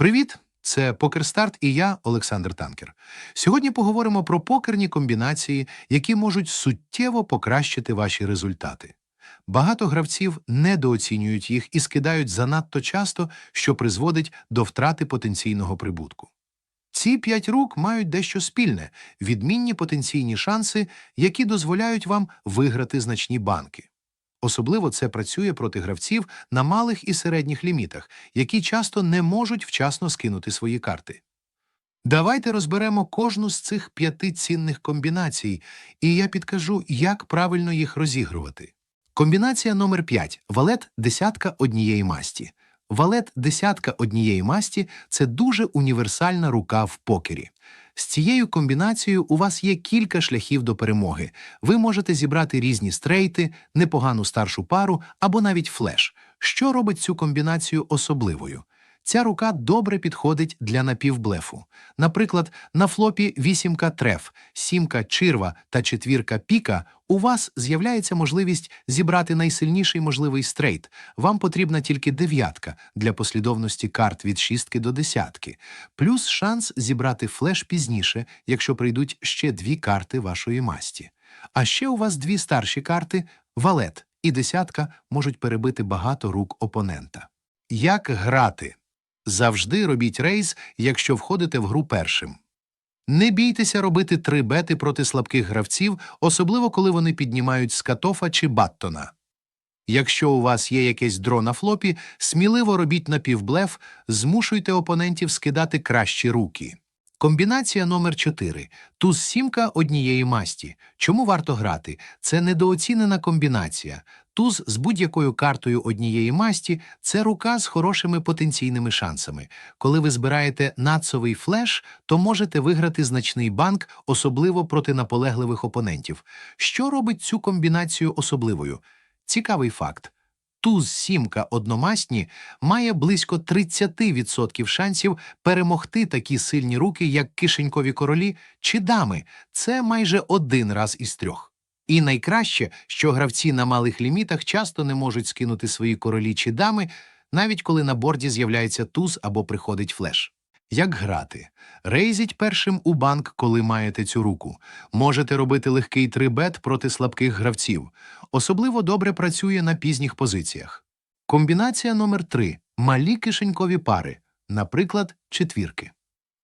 Привіт! Це Покерстарт і я, Олександр Танкер. Сьогодні поговоримо про покерні комбінації, які можуть суттєво покращити ваші результати. Багато гравців недооцінюють їх і скидають занадто часто, що призводить до втрати потенційного прибутку. Ці п'ять рук мають дещо спільне відмінні потенційні шанси, які дозволяють вам виграти значні банки. Особливо це працює проти гравців на малих і середніх лімітах, які часто не можуть вчасно скинути свої карти. Давайте розберемо кожну з цих п'яти цінних комбінацій, і я підкажу, як правильно їх розігрувати. Комбінація номер 5 валет десятка однієї масті. Валет десятка однієї масті це дуже універсальна рука в покері. З цією комбінацією у вас є кілька шляхів до перемоги. Ви можете зібрати різні стрейти, непогану старшу пару або навіть флеш. Що робить цю комбінацію особливою? Ця рука добре підходить для напівблефу. Наприклад, на флопі вісімка треф, сімка чирва та четвірка піка у вас з'являється можливість зібрати найсильніший можливий стрейт. Вам потрібна тільки дев'ятка для послідовності карт від шістки до десятки, плюс шанс зібрати флеш пізніше, якщо прийдуть ще дві карти вашої масті. А ще у вас дві старші карти валет і десятка можуть перебити багато рук опонента. Як грати? Завжди робіть рейс, якщо входите в гру першим. Не бійтеся робити три бети проти слабких гравців, особливо коли вони піднімають скатофа чи баттона. Якщо у вас є якесь дро на флопі, сміливо робіть напівблеф, змушуйте опонентів скидати кращі руки. Комбінація номер 4 туз сімка однієї масті. Чому варто грати? Це недооцінена комбінація. Туз з будь-якою картою однієї масті це рука з хорошими потенційними шансами. Коли ви збираєте нацовий флеш, то можете виграти значний банк, особливо проти наполегливих опонентів. Що робить цю комбінацію особливою? Цікавий факт. Туз сімка одномасні має близько 30% шансів перемогти такі сильні руки, як кишенькові королі чи дами. Це майже один раз із трьох. І найкраще, що гравці на малих лімітах часто не можуть скинути свої королі чи дами, навіть коли на борді з'являється туз або приходить флеш. Як грати? Рейзіть першим у банк, коли маєте цю руку. Можете робити легкий трибет проти слабких гравців. Особливо добре працює на пізніх позиціях. Комбінація номер 3 малі кишенькові пари, наприклад, четвірки.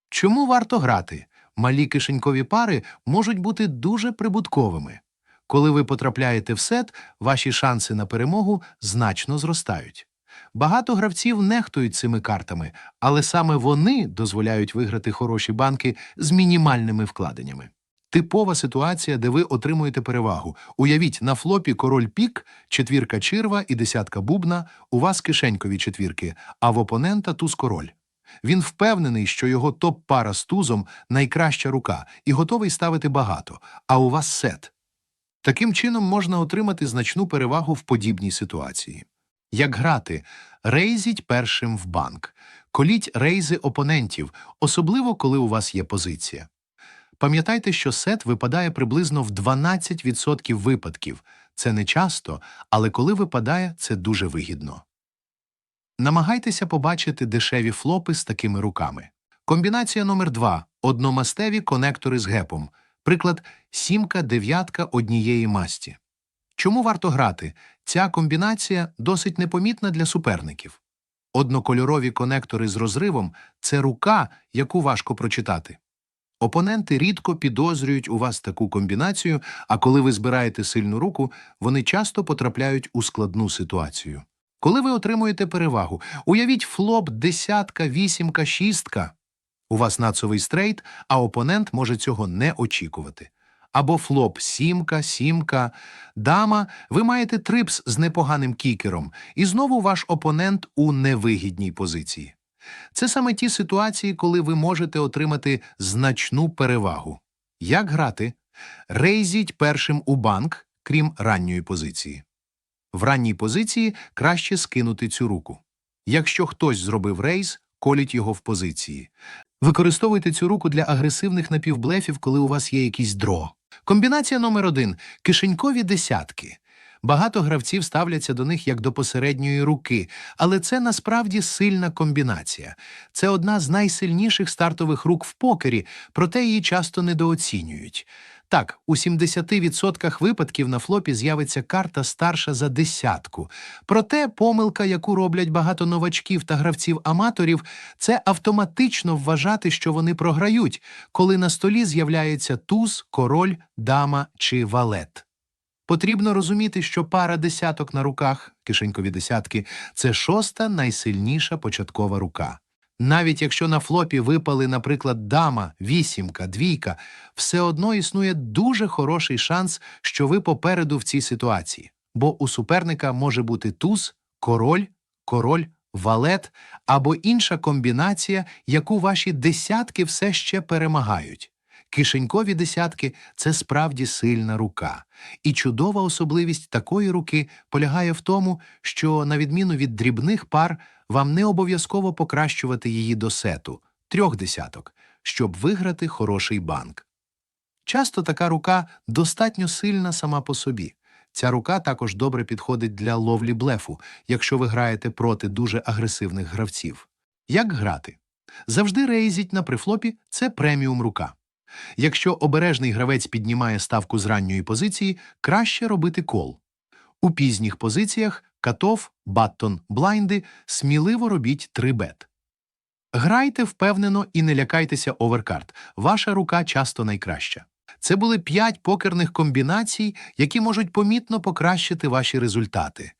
Чому варто грати? Малі кишенькові пари можуть бути дуже прибутковими. Коли ви потрапляєте в сет, ваші шанси на перемогу значно зростають. Багато гравців нехтують цими картами, але саме вони дозволяють виграти хороші банки з мінімальними вкладеннями. Типова ситуація, де ви отримуєте перевагу. Уявіть, на флопі король пік, четвірка чирва і десятка бубна, у вас кишенькові четвірки, а в опонента туз король. Він впевнений, що його топ-пара з тузом найкраща рука і готовий ставити багато, а у вас сет. Таким чином можна отримати значну перевагу в подібній ситуації. Як грати? Рейзіть першим в банк. Коліть рейзи опонентів, особливо коли у вас є позиція. Пам'ятайте, що сет випадає приблизно в 12% випадків. Це не часто, але коли випадає, це дуже вигідно. Намагайтеся побачити дешеві флопи з такими руками. Комбінація номер 2 одномастеві конектори з гепом. Приклад сімка дев'ятка однієї масті. Чому варто грати? Ця комбінація досить непомітна для суперників. Однокольорові конектори з розривом це рука, яку важко прочитати. Опоненти рідко підозрюють у вас таку комбінацію, а коли ви збираєте сильну руку, вони часто потрапляють у складну ситуацію. Коли ви отримуєте перевагу, уявіть флоп десятка, вісімка, шістка. У вас нацовий стрейт, а опонент може цього не очікувати. Або флоп сімка, сімка, дама, ви маєте трипс з непоганим кікером, і знову ваш опонент у невигідній позиції. Це саме ті ситуації, коли ви можете отримати значну перевагу. Як грати? Рейзіть першим у банк, крім ранньої позиції. В ранній позиції краще скинути цю руку. Якщо хтось зробив рейз, коліть його в позиції. Використовуйте цю руку для агресивних напівблефів, коли у вас є якийсь дро. Комбінація номер один кишенькові десятки. Багато гравців ставляться до них як до посередньої руки, але це насправді сильна комбінація. Це одна з найсильніших стартових рук в покері, проте її часто недооцінюють. Так, у 70% випадків на флопі з'явиться карта старша за десятку. Проте помилка, яку роблять багато новачків та гравців-аматорів, це автоматично вважати, що вони програють, коли на столі з'являється туз, король, дама чи валет. Потрібно розуміти, що пара десяток на руках, кишенькові десятки, це шоста найсильніша початкова рука. Навіть якщо на флопі випали, наприклад, дама, вісімка, двійка, все одно існує дуже хороший шанс, що ви попереду в цій ситуації, бо у суперника може бути туз, король, король, валет або інша комбінація, яку ваші десятки все ще перемагають. Кишенькові десятки це справді сильна рука. І чудова особливість такої руки полягає в тому, що, на відміну від дрібних пар, вам не обов'язково покращувати її до сету трьох десяток, щоб виграти хороший банк. Часто така рука достатньо сильна сама по собі. Ця рука також добре підходить для ловлі блефу, якщо ви граєте проти дуже агресивних гравців. Як грати? Завжди рейзіть на прифлопі це преміум рука. Якщо обережний гравець піднімає ставку з ранньої позиції, краще робити кол. У пізніх позиціях катов, баттон, блайнди сміливо робіть 3 бет. Грайте впевнено і не лякайтеся оверкарт. Ваша рука часто найкраща. Це були 5 покерних комбінацій, які можуть помітно покращити ваші результати.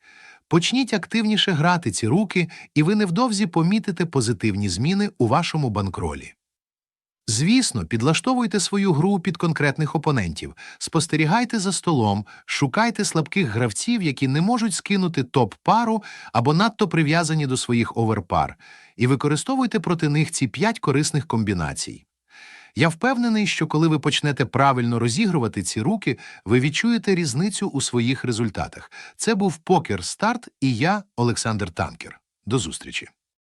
Почніть активніше грати ці руки, і ви невдовзі помітите позитивні зміни у вашому банкролі. Звісно, підлаштовуйте свою гру під конкретних опонентів, спостерігайте за столом, шукайте слабких гравців, які не можуть скинути топ-пару або надто прив'язані до своїх оверпар, і використовуйте проти них ці п'ять корисних комбінацій. Я впевнений, що коли ви почнете правильно розігрувати ці руки, ви відчуєте різницю у своїх результатах. Це був Покер Старт і я, Олександр Танкер. До зустрічі!